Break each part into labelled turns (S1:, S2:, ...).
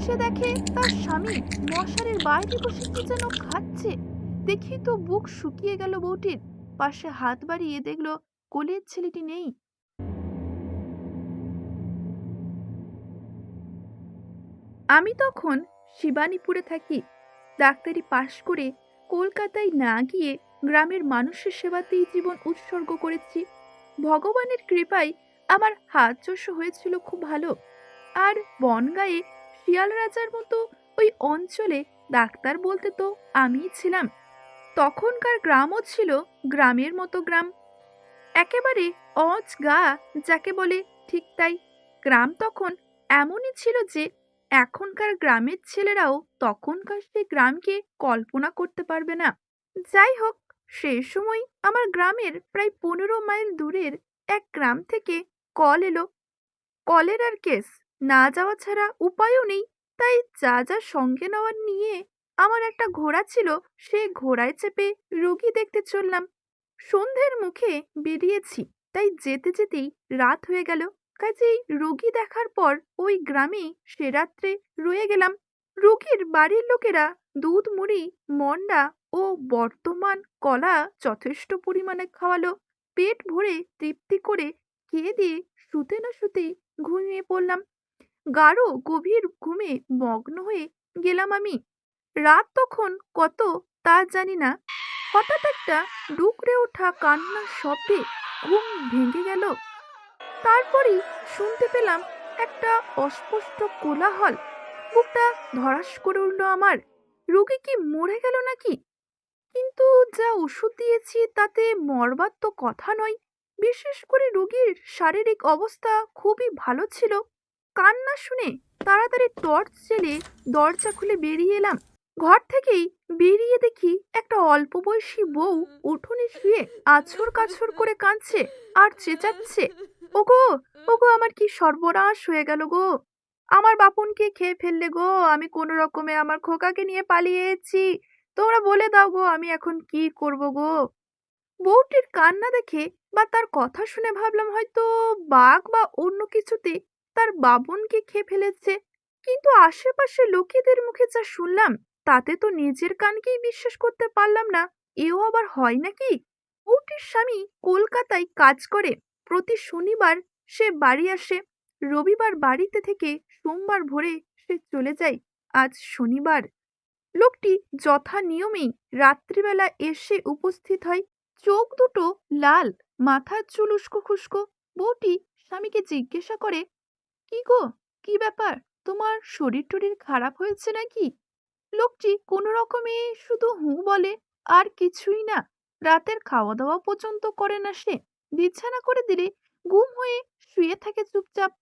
S1: সে দেখে তার স্বামী মশারির বাইরে বসে কি যেন খাচ্ছে। দেখি তো বুক শুকিয়ে গেল বউটির। পাশে হাত বাড়িয়ে দেখল কোলের ছেলেটি নেই। আমি তখন শিবানীপুরে থাকি। ডাক্তারি পাশ করে কলকাতায় না গিয়ে গ্রামের মানুষের সেবাতেই জীবন উৎসর্গ করেছি। ভগবানের কৃপায় আমার হাত হয়েছিল খুব ভালো। আর বনগায়ে শিয়াল রাজার মতো ওই অঞ্চলে ডাক্তার বলতে তো আমিই ছিলাম। তখনকার গ্রামও ছিল গ্রামের মতো গ্রাম। একেবারে অজ গা, যাকে বলে ঠিক তাই। গ্রাম তখন এমনই ছিল যে এখনকার গ্রামের ছেলেরাও তখনকার সেই গ্রামকে কল্পনা করতে পারবে না। যাই হোক সেই সময় আমার গ্রামের প্রায় পনেরো মাইল দূরের এক গ্রাম থেকে কল এলো। কলেরার কেস। না যাওয়া ছাড়া উপায়ও নেই। তাই যা যা সঙ্গে নেওয়ার নিয়ে আমার একটা ঘোড়া ছিল সেই ঘোড়ায় চেপে রুগী দেখতে চললাম। সন্ধ্যের মুখে বেরিয়েছি, তাই যেতে যেতেই রাত হয়ে গেল। কাজেই রোগী দেখার পর ওই গ্রামেই সে রাত্রে রয়ে গেলাম। রুগীর বাড়ির লোকেরা দুধ, মুড়ি, মন্ডা ও বর্তমান কলা যথেষ্ট পরিমাণে খাওয়ালো। পেট ভরে তৃপ্তি করে খেয়ে দিয়ে শুতে না শুতেই ঘুমিয়ে পড়লাম। গাঢ় গভীর ঘুমে মগ্ন হয়ে গেলাম আমি। রাত তখন কত তা জানি না। হঠাৎ একটা ডুকরে ওঠা কান্নার শব্দে ঘুম ভেঙে গেল। তারপরই শুনতে পেলাম একটা অস্পষ্ট কোলাহল। বুকটা ধরাস করে উঠল আমার। রোগী কি মরে গেল নাকি? কিন্তু যা ওষুধ দিয়েছি তাতে মরবার তো কথা নয়। বিশেষ করে রোগীর শারীরিক অবস্থা খুবই ভালো ছিল। কান্না শুনে তাড়াতাড়ি টর্চ জেলে দরজা খুলে বেরিয়ে এলাম। ঘর থেকেই বেরিয়ে দেখি একটা অল্প বয়সী বউ উঠোনে শুয়ে আছর কাছর করে কাঁদছে আর চেঁচাচ্ছে। ওগো ওগো, আমার কি সর্বনাশ হয়ে গেল গো। আমার বাপনকে খেয়ে ফেললে গো, আমি কোনো রকমে আমার খোকাকে নিয়ে পালিয়ে এসেছি তোমরা বলে দাও গো, আমি এখন কি করব গো? বউটির কান্না দেখে বা তার কথা শুনে ভাবলাম হয়তো বাঘ বা অন্য কিছুতে তার বাবনকে খেয়ে ফেলেছে। কিন্তু আশেপাশে লোকেদের মুখে যা শুনলাম, তাতে তো নিজের কানকেই বিশ্বাস করতে পারলাম না। এও আবার হয় নাকি? বউটির স্বামী কলকাতায় কাজ করে। প্রতি শনিবার সে বাড়ি আসে। রবিবার বাড়িতে থেকে সোমবার ভোরে সে চলে যায়। আজ শনিবার। লোকটি যথা নিয়মেই রাত্রিবেলা এসে উপস্থিত হয়। চোখ দুটো লাল, মাথার চুল উস্কো খুস্কো বউটি স্বামীকে জিজ্ঞাসা করে কি গো? কি ব্যাপার? তোমার শরীর টরীর খারাপ হয়েছে নাকি? লোকটি কোনো রকমে শুধু হু বলে, আর কিছুই না। রাতের খাওয়া দাওয়া পর্যন্ত করে না সে। বিছানা করে দিলে গুম হয়ে শুয়ে থাকে চুপচাপ।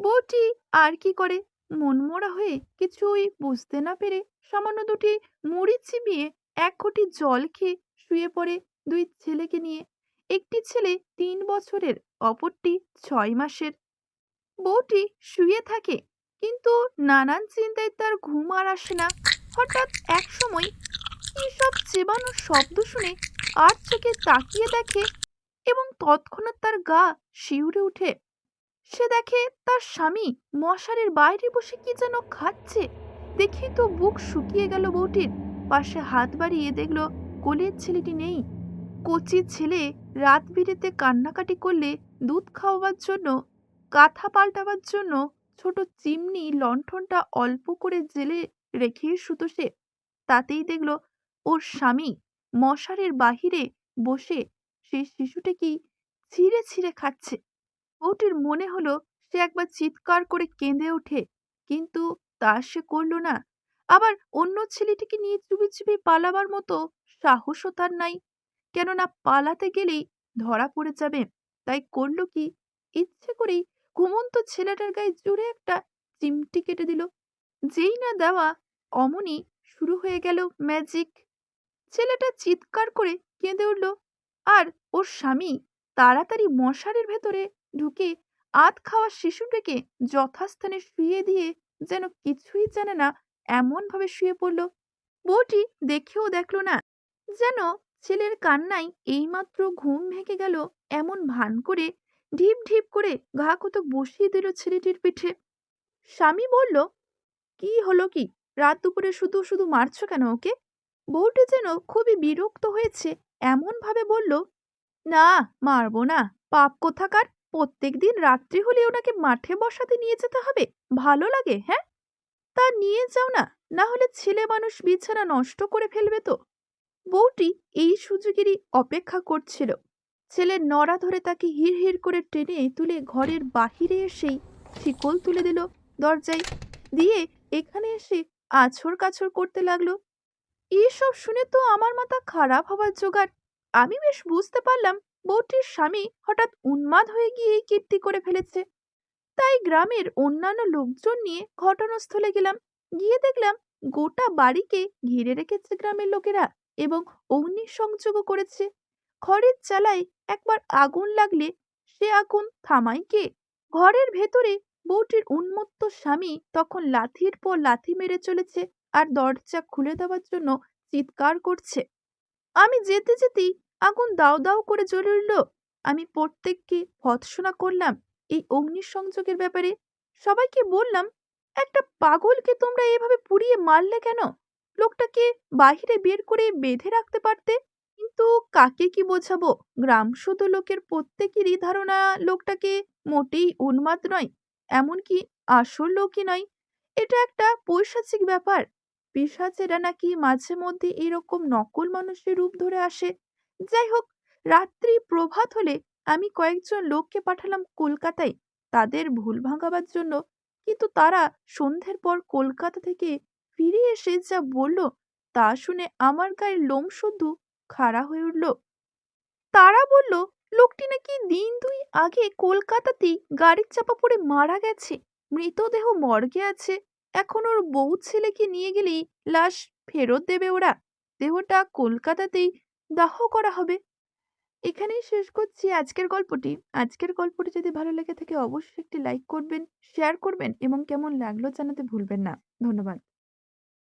S1: বউটি আর কি করে? মনমরা হয়ে কিছুই বুঝতে না পেরে সামান্য দুটি মুড়ি চিবিয়ে এক ঘটি জল খেয়ে শুয়ে পড়ে দুই ছেলেকে নিয়ে। একটি ছেলে তিন বছরের, অপরটি ছয় মাসের। বউটি শুয়ে থাকে, কিন্তু নানান চিন্তায় তার ঘুম আর আসে না। হঠাৎ এক সময় সব চেবানোর শব্দ শুনে আর চোখে তাকিয়ে দেখে এবং তৎক্ষণাৎ তার গা শিউরে ওঠে। সে দেখে তার স্বামী মশারির বাইরে বসে কি যেন খাচ্ছে। দেখি তো বুক শুকিয়ে গেল বউটির। পাশে হাত বাড়িয়ে দেখল কোলের ছেলেটি নেই। কচি ছেলে রাত বিরেতে কান্নাকাটি করলে দুধ খাওয়াবার জন্য কাঁথা পাল্টাবার জন্য ছোট চিমনি লণ্ঠনটা অল্প করে জেলে রেখে শুতো সে। তাতেই দেখল, ওর স্বামী মশারের বাহিরে বসে সেই শিশুটিকে ছিঁড়ে ছিঁড়ে খাচ্ছে। বউটির মনে হলো সে একবার চিৎকার করে কেঁদে ওঠে, কিন্তু তা সে করল না। আবার অন্য ছেলেটিকে নিয়ে চুপি চুপি পালাবার মতো সাহসও তার নাই। কেননা পালাতে গেলেই ধরা পড়ে যাবে। তাই করল কি, ইচ্ছে করেই ঘুমন্ত ছেলেটার গায়ে জোরে একটা চিমটি কেটে দিল। যেই না দেওয়া অমনি শুরু হয়ে গেল ম্যাজিক ছেলেটা চিৎকার করে কেঁদে উঠল। আর ওর স্বামী তাড়াতাড়ি মশারির ভেতরে ঢুকে আধ খাওয়া শিশুটিকে যথাস্থানে শুয়ে দিয়ে যেন কিছুই জানে না এমন ভাবে শুয়ে পড়ল। বউটি দেখেও দেখল না যেন ছেলের কান্নায় এইমাত্র ঘুম ভেঙে গেল এমন ভান করে ঢিপ ঢিপ করে ঘা কত বসিয়ে দিল ছেলেটির পিঠে। স্বামী বলল, কি হলো কি? রাত দুপুরে শুধু শুধু মারছো কেন ওকে? বউটি যেন খুবই বিরক্ত হয়েছে, এমন ভাবে বলল, না, মারবো না, পাপ কোথাকার? প্রত্যেক দিন রাত্রি হলে ওনাকে মাঠে বসাতে নিয়ে যেতে হবে, ভালো লাগে হ্যাঁ? তা নিয়ে যাও না না হলে ছেলে মানুষ বিছানা নষ্ট করে ফেলবে তো। বউটি এই সুযোগেরই অপেক্ষা করছিল। ছেলের নড়া ধরে তাকে হিড় হিড় করে টেনে তুলে ঘরের বাহিরে এসেই শিকল তুলে দিল দরজায়। দিয়ে এখানে এসে আছর কাছর করতে লাগল। এইসব শুনে তো আমার মাথা খারাপ হবার জোগাড়। আমি বেশ বুঝতে পারলাম বউটির স্বামী হঠাৎ উন্মাদ হয়ে গিয়ে কীর্তি করে ফেলেছে। তাই গ্রামের অন্যান্য লোকজন নিয়ে ঘটনাস্থলে গেলাম। গিয়ে দেখলাম গোটা বাড়িকে ঘিরে রেখেছে গ্রামের লোকেরা এবং অগ্নিসংযোগও করেছে। খড়ের চালায় একবার আগুন লাগলে সে আগুন থামাই কে? ঘরের ভেতরে বউটির উন্মত্ত স্বামী তখন লাথির পর লাথি মেরে চলেছে আর দরজা খুলে দেওয়ার জন্য চিৎকার করছে। আমি যেতে যেতেই আগুন দাও দাও করে জ্বলে উঠল। আমি প্রত্যেককে ভৎসনা করলাম এই অগ্নিসংযোগের ব্যাপারে। সবাইকে বললাম, একটা পাগলকে তোমরা এভাবে পুড়িয়ে মারলে কেন? লোকটাকে বাহিরে বের করে বেঁধে রাখতে পারতে? কিন্তু কাকে কি বোঝাবো? গ্রাম শুধু লোকের প্রত্যেকেরই ধারণা লোকটাকে মোটেই উন্মাদ নয়, এমনকি আসল লোকই নয়। এটা একটা পৈশাচিক ব্যাপার। পিসাচেরা নাকি মাঝে মধ্যে এরকম নকল মানুষের রূপ ধরে আসে? যাই হোক, রাত্রি প্রভাত হলে আমি কয়েকজন লোককে পাঠালাম কলকাতায়। তাদের ভুল ভাঙাবার জন্য। কিন্তু তারা সন্ধ্যের পর কলকাতা থেকে ফিরে এসে যা বলল, তা শুনে আমার গায়ের লোম শুধু খাড়া হয়ে উঠল। তারা বলল, লোকটি নাকি দিন দুই আগে কলকাতাতেই গাড়ির চাপা পড়ে মারা গেছে। মৃতদেহ মর্গে আছে। এখন ওর বউ ছেলেকে নিয়ে গেলেই লাশ ফেরত দেবে ওরা। দেহটা কলকাতাতেই দাহ করা হবে। এখানেই শেষ করছি আজকের গল্পটি। আজকের গল্পটি যদি ভালো লেগে থাকে, অবশ্যই একটি লাইক করবেন, শেয়ার করবেন এবং কেমন লাগল জানাতে ভুলবেন না। ধন্যবাদ।